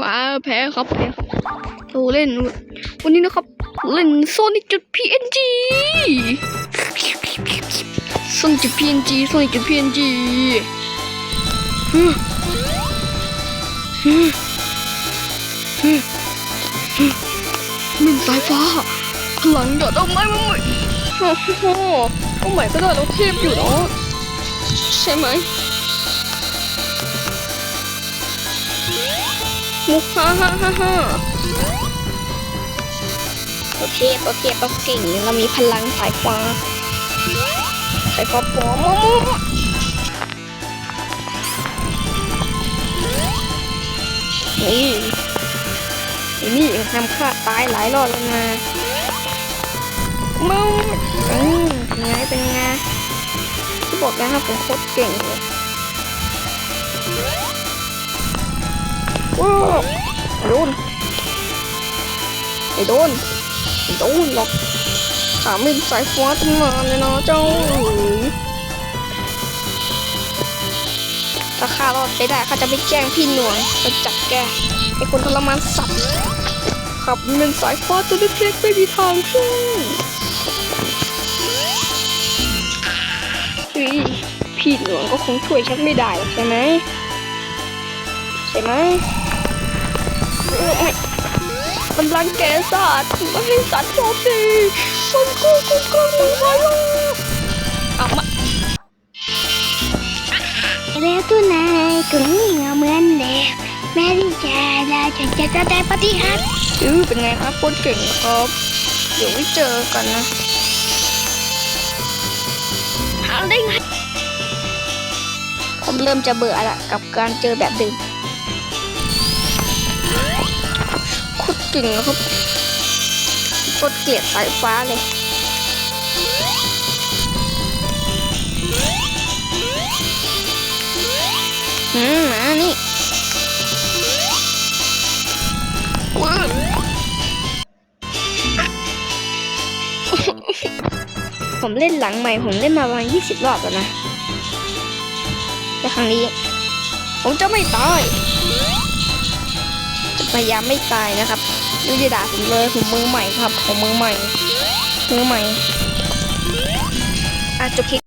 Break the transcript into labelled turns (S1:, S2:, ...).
S1: ว้าแพ้ครับแพ้ครับเราเล่น วันนี้นะครับ เล่นโซนิจุด PNG โซนิจุด PNG โซนิจุด PNG ฮึฮึฮึฮึมินสายฟ้าพลังหยดเอาไม้มาใหม่โอ้โหเอาใหม่ก็ได้เราเทพอยู่เนาะใช่ไหม มุกฮ่าฮ่าฮ่าฮ่าเราเทพเราเทพเราเก่งเรามีพลังสายฟ้าสายฟ้าปอมมากนี่ไอ้นี่ทำข้าตายหลายรอบแล้วนะมึงอืมเป็นไงเป็นไงที่บอกนะครับผมโคตรเก่งเลย ไอ้โดนไอ้โดนหรอกขาไม่สายฟ้าตั้งนานเลยนะเจ้าถ้าข้ารอดไปได้ข้าจะไปแจ้งพี่หน่วงจะจับแกไอ้คนทรมานสัตว์ขับเป็นสายฟ้าตัวเล็กๆไม่มีทางขึ้นเฮ้ยพี่หลวงก็คงช่วยฉันไม่ได้หรอกใช่ไหมใช่ไหม มันรังแกสัตว์มันให้สัตว์โจมตีมันกูกูกูมึงไปลูกเอามา
S2: แล้วตัวนายก็เหนียวเหมือนเดิมแม้ที่จะลาฉันจะกระได้ปฏิหารย์
S1: อือเป็นไงครับโคตรเก่งครับ เดี๋ยวไว้เจอกันนะ
S2: หาได้ไง
S1: ผมเริ่มจะเบื่อละกับการเจอแบบเดิม ก่งนะครับโคตรเกลียดสายฟ้าเลยอืมมานี่ว้าวผมเล่นหลังใหม่ ผมเล่นมาประมาณยี่สิบรอบแล้วนะ แต่ครั้งนี้ ผมจะไม่ตาย จะพยายามไม่ตายนะครับไม่จะด่าผมเลยผมมือใหม่ครับผมมือใหม่มือใหม่อาจจะคลิป